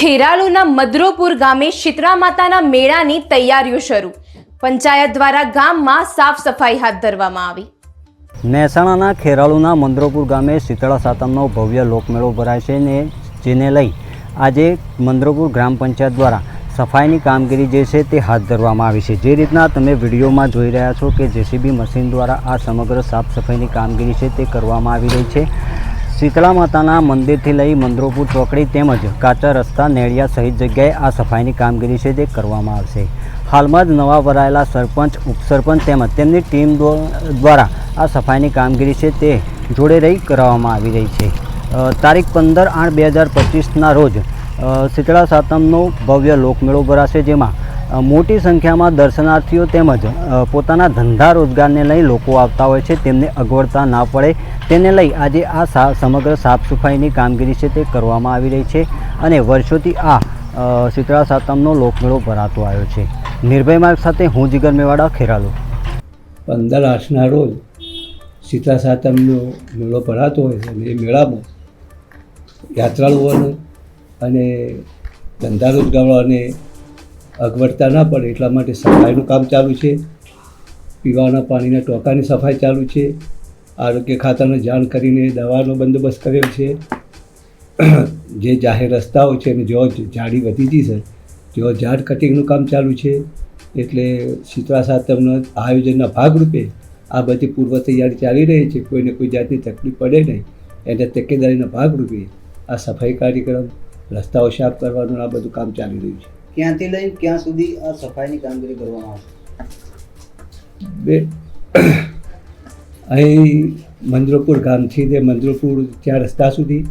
ખેરાલુના મદ્રોપુર ગામે શીતળા માતાના મેળાની તૈયારીઓ શરૂ. પંચાયત દ્વારા ગામમાં સાફ સફાઈ હાથ ધરવામાં આવી. મહેસાણાના ખેરાલુના મંદરોપુર ગામે શીતળા સાતમનો ભવ્ય લોકમેળો ભરાય છે ને જેને લઈ આજે મંદરોપુર ગ્રામ પંચાયત દ્વારા સફાઈની કામગીરી જે છે તે હાથ ધરવામાં આવી છે. જે રીતના તમે વિડીયોમાં જોઈ રહ્યા છો કે જેસીબી મશીન દ્વારા આ સમગ્ર સાફ સફાઈની કામગીરી છે તે કરવામાં આવી રહી છે. શીતળા માતાના મંદિરથી લઈ મંદરોપુર ચોકડી તેમજ કાચા રસ્તા, નેળિયા સહિત જગ્યાએ આ સફાઈની કામગીરી છે તે કરવામાં આવશે. હાલમાં જ નવા વરાયેલા સરપંચ, ઉપસરપંચ તેમજ તેમની ટીમ દ્વ- દ્વારા આ સફાઈની કામગીરી છે તે જોડે રહી કરાવવામાં આવી રહી છે. તારીખ પંદર આઠ બે હજાર પચીસના રોજ શીતળા સાતમનો ભવ્ય લોકમેળો ભરાશે જેમાં મોટી સંખ્યામાં દર્શનાર્થીઓ તેમજ પોતાના ધંધા રોજગારને લઈ લોકો આવતા હોય છે, તેમને અગવડતા ના પડે. તેને લઈ આજે આ સમગ્ર સાફ સફાઈની કામગીરી છે તે કરવામાં આવી રહી છે અને વર્ષોથી આ શીતળા સાતમનો લોકમેળો ભરાતો આવ્યો છે. નિર્ભય માર્ગ સાથે હું જીગર મેવાડા, ખેરાલુ. પંદર આઠના રોજ સીતા સાતમનો મેળો ભરાતો હોય છે એ મેળામાં યાત્રાળુઓને અને ધંધા રોજગારોને અગવડતા ના પડે એટલા માટે સફાઈનું કામ ચાલુ છે. પીવાના પાણીના ટોંકાની સફાઈ ચાલુ છે. આરોગ્ય ખાતાને જાણ કરીને દવાનો બંદોબસ્ત કરેલ છે. જે જાહેર રસ્તાઓ છે અને જો જાડી વધી ગઈ છે જો ઝાડ કટિંગનું કામ ચાલુ છે. એટલે શીતળા સાતમના આયોજનના ભાગરૂપે આ બધી પૂર્વ તૈયારી ચાલી રહી છે. કોઈને કોઈ જાતની તકલીફ પડે નહીં. એને તકેદારીના ભાગરૂપે આ સફાઈ કાર્યક્રમ રસ્તાઓ સાફ કરવાનું આ બધું કામ ચાલી રહ્યું છે. ક્યાંથી લઈ ક્યાં સુધી આ સફાઈની કામગીરી કરવામાં આવશે? બે. અહીં મંદ્રપુર ગામથી તે મંદ્રપુર ત્યાં રસ્તા સુધી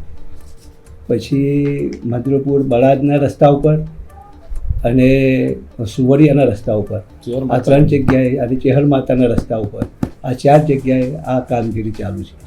પછી મંદ્રપુર બળાદના રસ્તા ઉપર અને સુવરિયાના રસ્તા ઉપર. આ ત્રણ જગ્યાએ અને ચેહર માતાના રસ્તા ઉપર. આ ચાર જગ્યાએ આ કામગીરી ચાલુ છે.